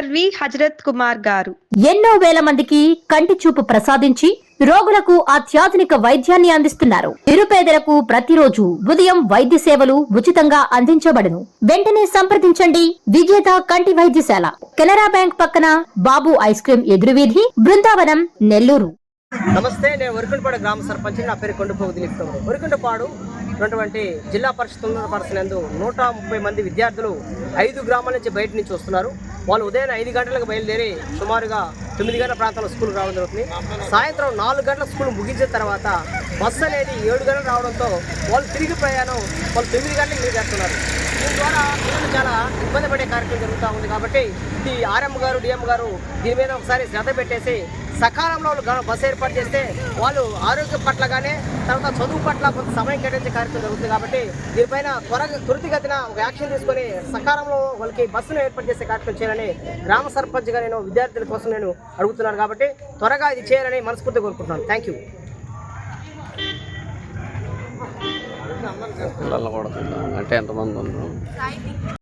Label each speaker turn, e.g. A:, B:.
A: LV Hazrat Kumar గారు.
B: ఎన్నో వేల మందికి కంటి చూపు ప్రసాదించి రోగులకు అత్యాధునిక వైద్యాన్ని అందిస్తున్నారు. నిరుపేదలకు ప్రతిరోజు ఉదయం వైద్య సేవలు ఉచితంగా అందించబడును. వెంటనే సంప్రదించండి. విజేత కంటి వైద్యశాల. కెనరా బ్యాంక్ పక్కన బాబు ఐస్ క్రీం ఎదురువీధి బృందావనం నెల్లూరు.
C: నమస్తే నేను వరికుంటపాడు గ్రామ సర్పంచ్ నా పేరు కొండపోగు దిలీప్ గౌడ్ వరికుంటపాడు ఉన్నటువంటి జిల్లా పరిషత్ పరిస్థితులందు నూట ముప్పై మంది విద్యార్థులు ఐదు గ్రామాల నుంచి బయట నుంచి వస్తున్నారు. వాళ్ళు ఉదయం ఐదు గంటలకు బయలుదేరి సుమారుగా తొమ్మిది గంటల ప్రాంతంలో స్కూల్ రావడం జరుగుతుంది. సాయంత్రం నాలుగు గంటల స్కూల్ ముగించిన తర్వాత బస్సు అనేది ఏడు గంటలు రావడంతో వాళ్ళు తిరిగి ప్రయాణం వాళ్ళు తొమ్మిది గంటలకు మీరు చేస్తున్నారు దీని ద్వారా ప్రజలు చాలా ఇబ్బంది పడే కార్యక్రమం జరుగుతూ ఉంది కాబట్టి ఈ ఆర్ఎం గారు డిఎం గారు దీని మీద ఒకసారి శ్రద్ధ పెట్టేసి సకాలంలో వాళ్ళు బస్సు ఏర్పాటు చేస్తే వాళ్ళు ఆరోగ్యం పట్ల కానీ తర్వాత చదువు పట్ల కొంత సమయం కేటాయించే కార్యక్రమం జరుగుతుంది కాబట్టి దీనిపైన త్వరగా త్వరితగతిన ఒక యాక్షన్ తీసుకొని సకాలంలో వాళ్ళకి బస్సును ఏర్పాటు చేసే కార్యక్రమం చేయాలని గ్రామ సర్పంచ్గా నేను విద్యార్థుల కోసం నేను అడుగుతున్నాను కాబట్టి త్వరగా ఇది చేయాలని మనస్ఫూర్తి కోరుకుంటున్నాను. థ్యాంక్ యూ
D: పిల్లలు కూడా అంటే ఎంతమంది ఉన్నారు?